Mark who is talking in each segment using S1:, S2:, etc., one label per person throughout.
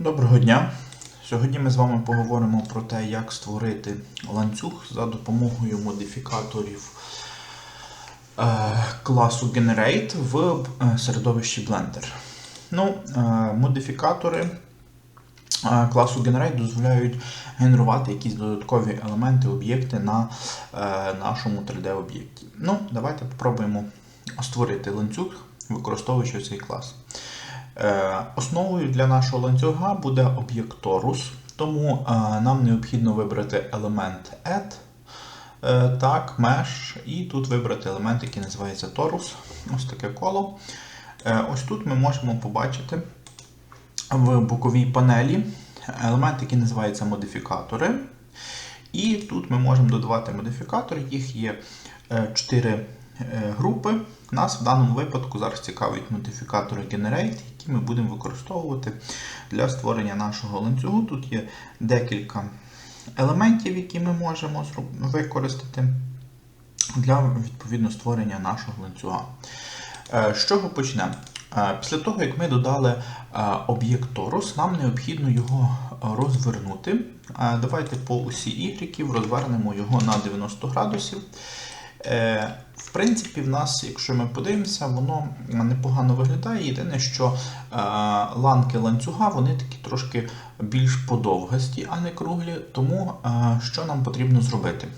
S1: Доброго дня! Сьогодні ми з вами поговоримо про те, як створити ланцюг за допомогою модифікаторів е, класу Generate в е, середовищі Blender. Ну, е, модифікатори класу Generate дозволяють генерувати якісь додаткові елементи, об'єкти на нашому 3D-об'єкті. Ну, давайте спробуємо створити ланцюг, використовуючи цей клас. Е, Основою для нашого ланцюга буде об'єкт Torus, тому е, нам необхідно вибрати елемент Add, е, так, Mesh, і тут вибрати елемент, який називається Torus. Ось таке коло. Ось тут ми можемо побачити в боковій панелі елемент, який називається модифікатори. І тут ми можемо додавати модифікатори, їх є 4 групи. Нас в даному випадку зараз цікавить модифікатори Generate, які ми будемо використовувати для створення нашого ланцюгу. Тут є декілька елементів, які ми можемо використати для відповідно створення нашого ланцюга. З чого почнемо? Після того, як ми додали об'єкт Torus, нам необхідно його розвернути. Давайте по осі Y розвернемо його на 90 градусів. В принципі, в нас, якщо ми подивимося, воно непогано виглядає. Єдине, що ланки ланцюга вони такі трошки більш подовгасті, а не круглі. Тому що нам потрібно зробити?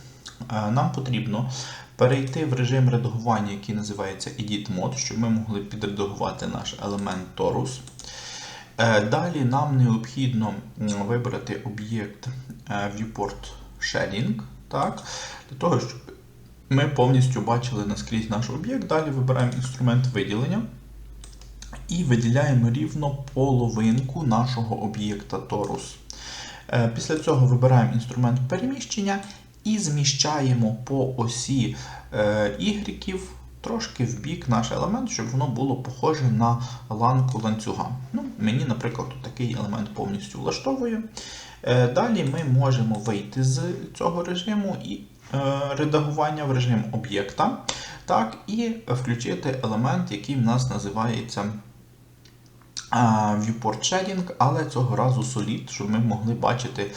S1: Нам потрібно перейти в режим редагування, який називається Edit Mode, щоб ми могли підредагувати наш елемент Torus. Далі нам необхідно вибрати об'єкт Viewport Shading, так, для того, щоб ми повністю бачили наскрізь наш об'єкт. Далі вибираємо інструмент виділення і виділяємо рівно половинку нашого об'єкта Torus. Після цього вибираємо інструмент переміщення і зміщаємо по осі Y трошки в бік наш елемент, щоб воно було похоже на ланку ланцюга. Ну, Мені, наприклад, такий елемент повністю влаштовує. Далі ми можемо вийти з цього режиму і редагування в режим об'єкта, так, і включити елемент, який в нас називається Viewport Shading, але цього разу Solid, щоб ми могли бачити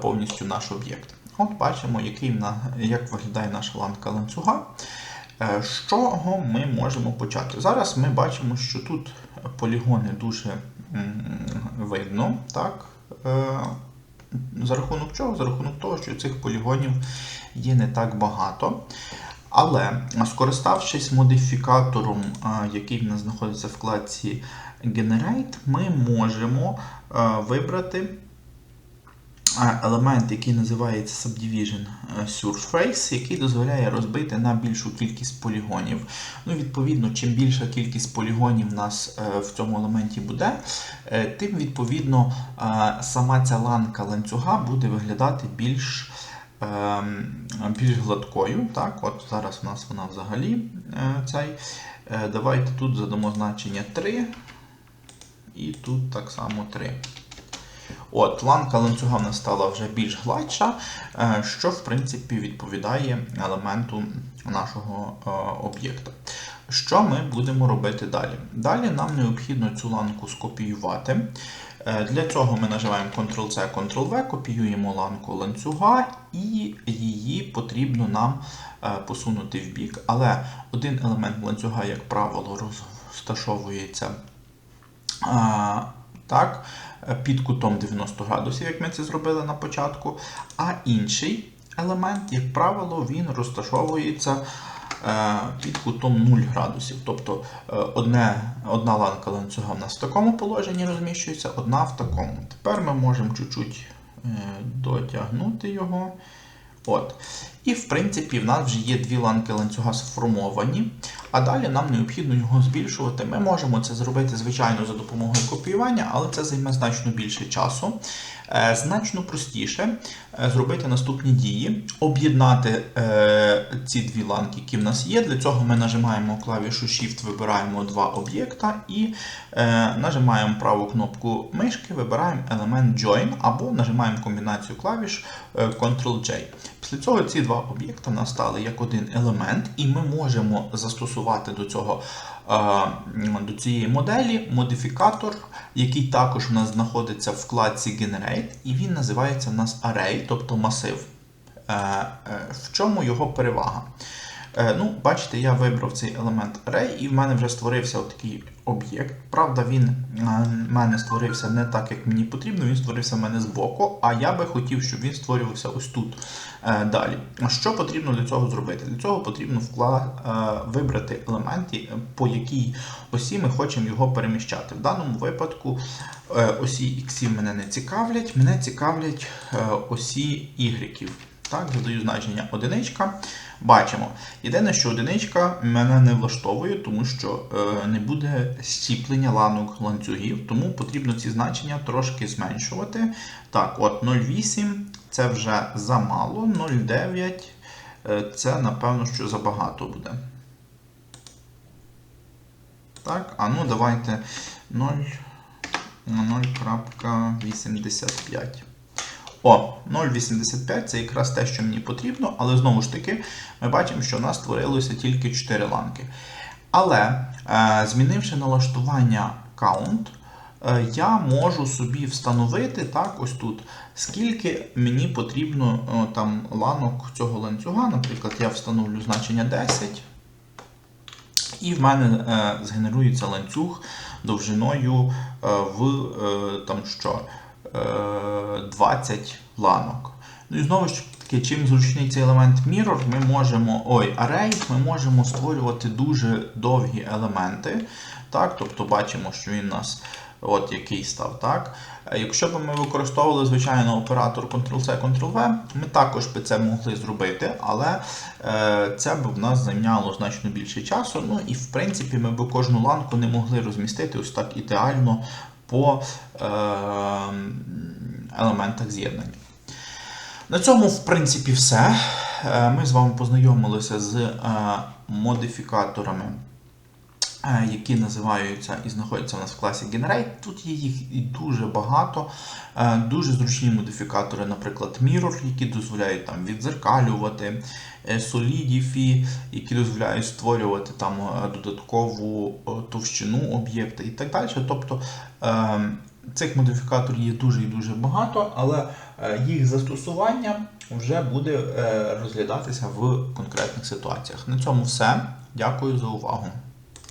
S1: повністю наш об'єкт. От бачимо, який, як виглядає наша ланка ланцюга. З чого ми можемо почати? Зараз ми бачимо, що тут полігони дуже видно. так? За рахунок чого? За рахунок того, що цих полігонів є не так багато. Але скориставшись модифікатором, який в нас знаходиться в вкладці Generate, ми можемо вибрати елемент, який називається Subdivision Surface, який дозволяє розбити на більшу кількість полігонів. Ну, Відповідно, чим більша кількість полігонів у нас в цьому елементі буде, тим відповідно сама ця ланка ланцюга буде виглядати більш більш гладкою. Так, от Зараз у нас вона взагалі цей. Давайте тут задамо значення 3. І тут так само 3. От, Ланка ланцюга в нас стала вже більш гладша, що в принципі відповідає елементу нашого об'єкта. Що ми будемо робити далі? Далі нам необхідно цю ланку скопіювати. Для цього ми нажимаємо Ctrl-C, Ctrl-V, копіюємо ланку ланцюга, і її потрібно нам посунути в бік. Але один елемент ланцюга, як правило, розташовується так, під кутом 90 градусів, як ми це зробили на початку. А інший елемент, як правило, він розташовується під кутом 0 градусів. Тобто одне, одна ланка ланцюга в нас в такому положенні розміщується, одна в такому. Тепер ми можемо чуть-чуть дотягнути його. От. І, в принципі, в нас вже є дві ланки ланцюга сформовані, а далі нам необхідно його збільшувати. Ми можемо це зробити, звичайно, за допомогою копіювання, але це займе значно більше часу. Е, значно простіше е, зробити наступні дії, об'єднати е, ці дві ланки, які в нас є. Для цього ми нажимаємо клавішу Shift, вибираємо два об'єкта і нажимаємо праву кнопку мишки, вибираємо елемент Join або нажимаємо комбінацію клавіш Ctrl-J. Після цього ці два об'єкта в нас стали як один елемент, і ми можемо застосувати до цього до цієї моделі модифікатор, який також в нас знаходиться в вкладці Generate, і він називається в нас Array, тобто масив. Е, е, В чому його перевага? Е, Ну, бачите, я вибрав цей елемент array, і в мене вже створився такий об'єкт. Правда, він е, в мене створився не так, як мені потрібно, він створився в мене збоку, а я би хотів, щоб він створювався ось тут е, далі. Що потрібно для цього зробити? Для цього потрібно вкла... вибрати елемент, е, по якій осі ми хочемо його переміщати. В даному випадку осі X мене не цікавлять, мене цікавлять осі Y. Так, задаю значення одиничка. Бачимо. Єдине, що одиничка мене не влаштовує, тому що е, не буде щіплення ланок ланцюгів, тому потрібно ці значення трошки зменшувати. Так, от 0,8 це вже замало, 0,9 е, це напевно, що забагато буде. Так, а ну давайте 0, 0.85. О, 0,85 це якраз те, що мені потрібно, але знову ж таки, ми бачимо, що у нас створилося тільки 4 ланки. Але, е, змінивши налаштування count, е, я можу собі встановити так, ось тут, скільки мені потрібно о, там, ланок цього ланцюга. Наприклад, я встановлю значення 10. І в мене е, згенерується ланцюг довжиною е, в е, там що, е, 20 ланок. Ну і знову ж таки, чим зручний цей елемент Mirror, ми можемо, ой, Array, ми можемо створювати дуже довгі елементи. Так, Тобто бачимо, що він у нас от який став. так. Е, Якщо б ми використовували звичайно оператор Ctrl-C, Ctrl-V, ми також би це могли зробити, але е, це б в нас зайняло значно більше часу. Ну і в принципі ми б кожну ланку не могли розмістити ось так ідеально по е, елементах з'єднання. На цьому, в принципі, все. Е, Ми з вами познайомилися з е, модифікаторами, які називаються і знаходяться у нас в класі Generate. Тут є їх і дуже багато. Е, Дуже зручні модифікатори, наприклад, Mirror, які дозволяють там відзеркалювати, е, Solidify, які дозволяють створювати там е, додаткову е, товщину об'єкта і так далі. Тобто е, Цих модифікаторів є дуже і дуже багато, але е, їх застосування вже буде е, розглядатися в конкретних ситуаціях. На цьому все. Дякую за увагу.